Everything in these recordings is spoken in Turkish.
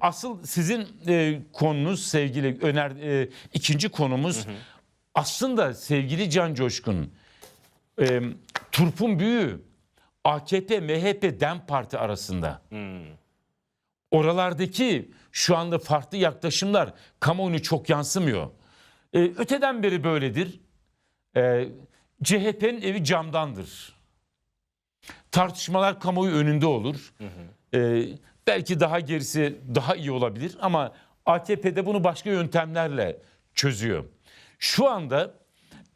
asıl sizin e, konunuz sevgili öner e, ikinci konumuz aslında sevgili Can Coşkun e, turpun büyüğü AKP, MHP, DEM Parti arasında. Oralardaki şu anda farklı yaklaşımlar kamuoyuna çok yansımıyor. E, öteden beri böyledir. E, CHP'nin evi camdandır. Tartışmalar kamuoyu önünde olur. E, belki daha gerisi daha iyi olabilir ama AKP'de bunu başka yöntemlerle çözüyor. Şu anda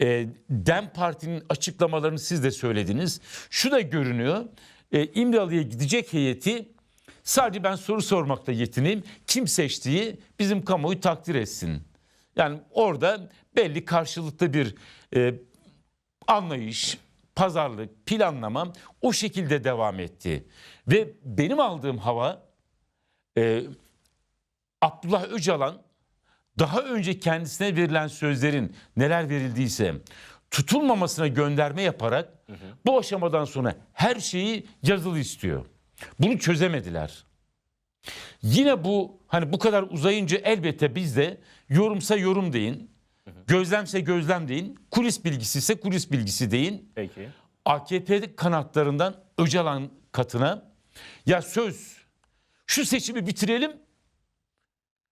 e, DEM Parti'nin açıklamalarını siz de söylediniz. Şu da görünüyor. E, İmralı'ya gidecek heyeti sadece ben soru sormakla yetineyim. Kim seçtiği bizim kamuoyu takdir etsin. Yani orada belli karşılıklı bir e, anlayış, pazarlık, planlama o şekilde devam etti. Ve benim aldığım hava e, Abdullah Öcalan daha önce kendisine verilen sözlerin neler verildiyse tutulmamasına gönderme yaparak bu aşamadan sonra her şeyi yazılı istiyor. Bunu çözemediler. Yine bu hani bu kadar uzayınca elbette biz de yorumsa yorum deyin, gözlemse gözlem deyin, kulis bilgisi ise kulis bilgisi deyin. Peki. AKP kanatlarından Öcalan katına ya söz şu seçimi bitirelim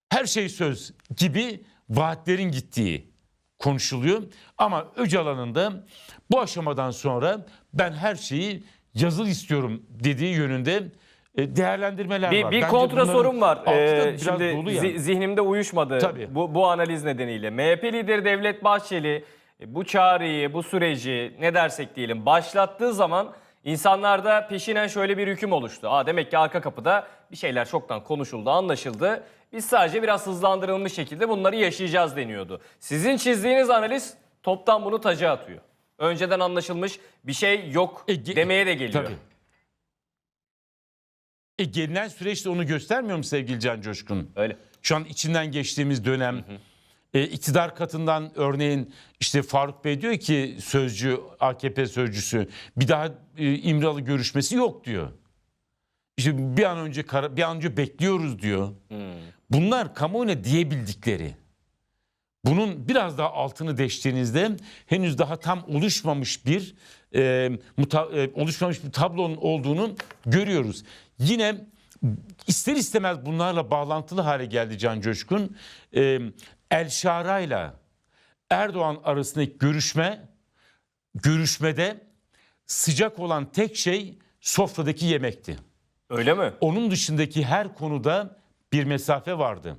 her şey söz gibi vaatlerin gittiği konuşuluyor. Ama Öcalan'ın da bu aşamadan sonra ben her şeyi yazılı istiyorum dediği yönünde değerlendirmeler Bir, var. bir Bence kontra sorum var. Ee, şimdi dolu ya. zi- zihnimde uyuşmadı Tabii. bu, bu analiz nedeniyle. MHP lideri Devlet Bahçeli e, bu çağrıyı, bu süreci ne dersek diyelim başlattığı zaman insanlarda peşinen şöyle bir hüküm oluştu. Aa, demek ki arka kapıda bir şeyler çoktan konuşuldu, anlaşıldı. Biz sadece biraz hızlandırılmış şekilde bunları yaşayacağız deniyordu. Sizin çizdiğiniz analiz toptan bunu taca atıyor. Önceden anlaşılmış bir şey yok E, demeye de geliyor. Tabii. E, gelinen süreç de onu göstermiyor mu sevgili Can Coşkun? Öyle. Şu an içinden geçtiğimiz dönem e, iktidar katından örneğin işte Faruk Bey diyor ki sözcü AKP sözcüsü bir daha e, İmralı görüşmesi yok diyor. İşte bir an önce bir an önce bekliyoruz diyor. Bunlar kamuoyuna diyebildikleri. Bunun biraz daha altını deştiğinizde henüz daha tam oluşmamış bir e, muta- e, oluşmamış bir tablonun olduğunu görüyoruz. Yine ister istemez bunlarla bağlantılı hale geldi Can Coşkun. E, El Şara'yla Erdoğan arasındaki görüşme görüşmede sıcak olan tek şey sofradaki yemekti. Öyle mi? Onun dışındaki her konuda bir mesafe vardı.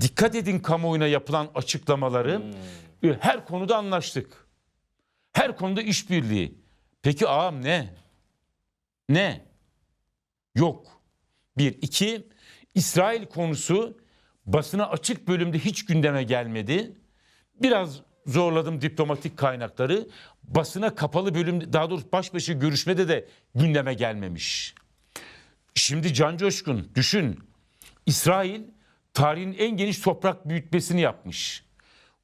Dikkat edin kamuoyuna yapılan açıklamaları. e, Her konuda anlaştık. Her konuda işbirliği. Peki ağam ne? Ne? Yok. Bir. iki İsrail konusu basına açık bölümde hiç gündeme gelmedi. Biraz zorladım diplomatik kaynakları. Basına kapalı bölüm daha doğrusu baş başa görüşmede de gündeme gelmemiş. Şimdi Can Coşkun düşün. İsrail tarihin en geniş toprak büyütmesini yapmış.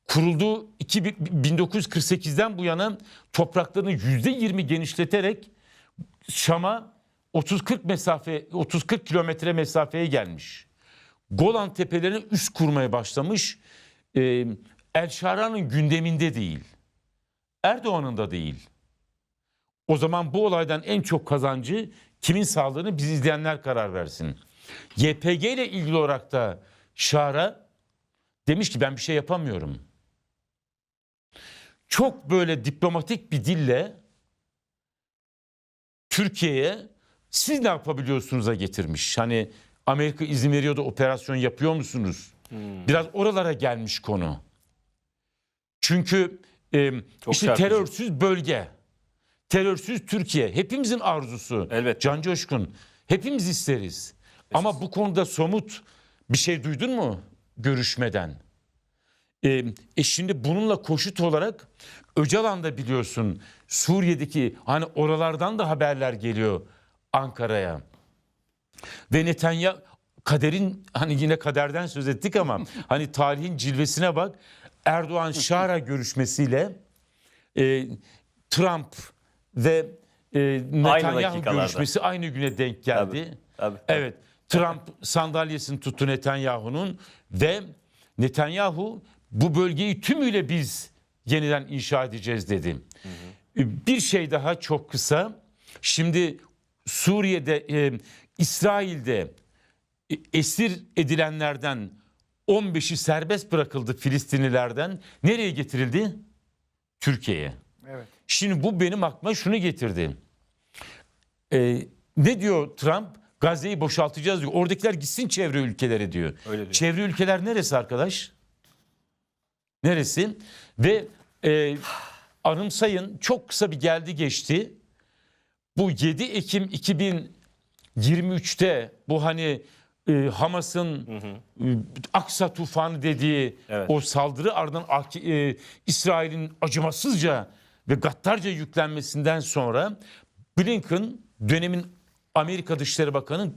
Kurulduğu 1948'den bu yana topraklarını %20 genişleterek Şam'a 30-40 mesafe 30-40 kilometre mesafeye gelmiş. Golan tepelerine üst kurmaya başlamış. Ee, El Şara'nın gündeminde değil. Erdoğan'ın da değil. O zaman bu olaydan en çok kazancı kimin sağlığını biz izleyenler karar versin. YPG ile ilgili olarak da Şara demiş ki ben bir şey yapamıyorum. Çok böyle diplomatik bir dille Türkiye'ye siz ne yapabiliyorsunuz'a getirmiş. Hani Amerika izin veriyor da operasyon yapıyor musunuz? Biraz oralara gelmiş konu. Çünkü e, Çok işte çarpıcı. terörsüz bölge, terörsüz Türkiye hepimizin arzusu. Elbette. Can Coşkun hepimiz isteriz. Ama bu konuda somut bir şey duydun mu görüşmeden? E, e şimdi bununla koşut olarak Öcalan da biliyorsun Suriye'deki hani oralardan da haberler geliyor Ankara'ya. Ve Netanyahu kaderin hani yine kaderden söz ettik ama hani tarihin cilvesine bak. Erdoğan Şara görüşmesiyle e, Trump ve e, Netanyahu dakikalarda. görüşmesi aynı güne denk geldi. Tabii. Evet. Trump sandalyesini tuttu Netanyahu'nun ve Netanyahu bu bölgeyi tümüyle biz yeniden inşa edeceğiz dedi. Bir şey daha çok kısa. Şimdi Suriye'de, e, İsrail'de e, esir edilenlerden 15'i serbest bırakıldı Filistinlilerden. Nereye getirildi? Türkiye'ye. Evet. Şimdi bu benim aklıma şunu getirdi. Ee, ne diyor Trump? Gazze'yi boşaltacağız diyor. Oradakiler gitsin çevre ülkelere diyor. Diyor. Çevre ülkeler neresi arkadaş? Neresi? Ve e, anımsayın çok kısa bir geldi geçti. Bu 7 Ekim 2023'te bu hani e, Hamas'ın e, Aksa tufanı dediği Evet. o saldırı ardından e, İsrail'in acımasızca ve gaddarca yüklenmesinden sonra Blinken dönemin Amerika Dışişleri Bakanı